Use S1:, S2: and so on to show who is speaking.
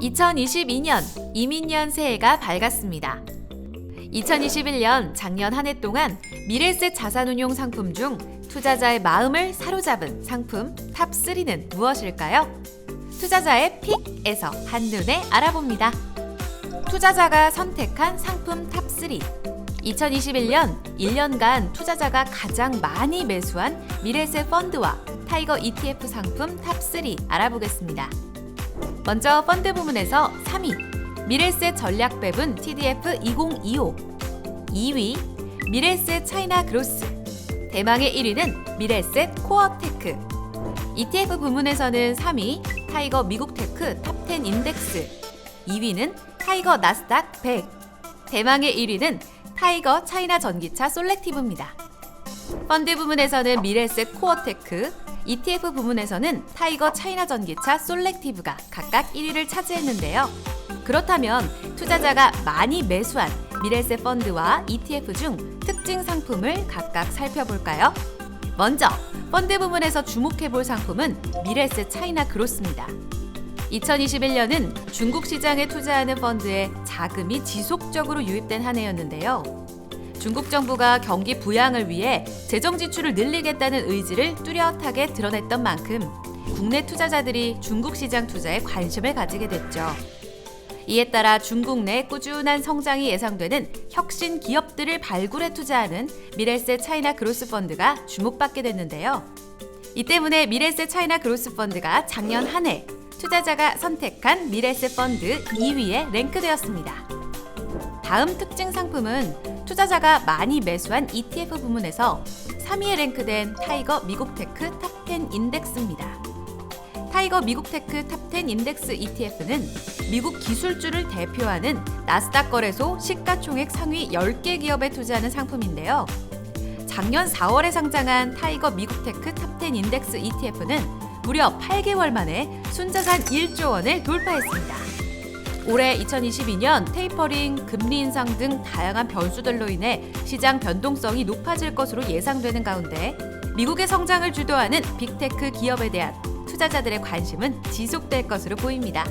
S1: 2022년 이민년 새해가 밝았습니다. 2021년 작년 한 해 동안 미래세 자산운용 상품 중 투자자의 마음을 사로잡은 상품 탑3는 무엇일까요? 투자자의 픽에서 한눈에 알아봅니다. 투자자가 선택한 상품 탑3. 2021년 1년간 투자자가 가장 많이 매수한 미래세 펀드와 타이거 ETF 상품 탑3 알아보겠습니다. 먼저 펀드 부문에서 3위 미래세 전략 배분 TDF 2025 2위 미래세 차이나 그로스 대망의 1위는 미래세 코어테크 ETF 부문에서는 3위 타이거 미국 테크 탑10 인덱스 2위는 타이거 나스닥 100 대망의 1위는 타이거 차이나 전기차 솔렉티브입니다. 펀드 부문에서는 미래세 코어테크, ETF 부문에서는 타이거 차이나 전기차 솔렉티브가 각각 1위를 차지했는데요. 그렇다면 투자자가 많이 매수한 미래세 펀드와 ETF 중 특징 상품을 각각 살펴볼까요? 먼저 펀드 부문에서 주목해 볼 상품은 미래세 차이나 그로스입니다. 2021년은 중국 시장에 투자하는 펀드에 자금이 지속적으로 유입된 한 해였는데요. 중국 정부가 경기 부양을 위해 재정 지출을 늘리겠다는 의지를 뚜렷하게 드러냈던 만큼 국내 투자자들이 중국 시장 투자에 관심을 가지게 됐죠. 이에 따라 중국 내 꾸준한 성장이 예상되는 혁신 기업들을 발굴해 투자하는 미래세 차이나 그로스 펀드가 주목받게 됐는데요. 이 때문에 미래세 차이나 그로스 펀드가 작년 한 해 투자자가 선택한 미래세 펀드 2위에 랭크되었습니다. 다음 특징 상품은 투자자가 많이 매수한 ETF 부문에서 3위에 랭크된 타이거 미국테크 탑10 인덱스입니다. 타이거 미국테크 탑10 인덱스 ETF는 미국 기술주를 대표하는 나스닥 거래소 시가총액 상위 10개 기업에 투자하는 상품인데요. 작년 4월에 상장한 타이거 미국테크 탑10 인덱스 ETF는 무려 8개월 만에 순자산 1조 원을 돌파했습니다. 올해 2022년 테이퍼링, 금리 인상 등 다양한 변수들로 인해 시장 변동성이 높아질 것으로 예상되는 가운데 미국의 성장을 주도하는 빅테크 기업에 대한 투자자들의 관심은 지속될 것으로 보입니다.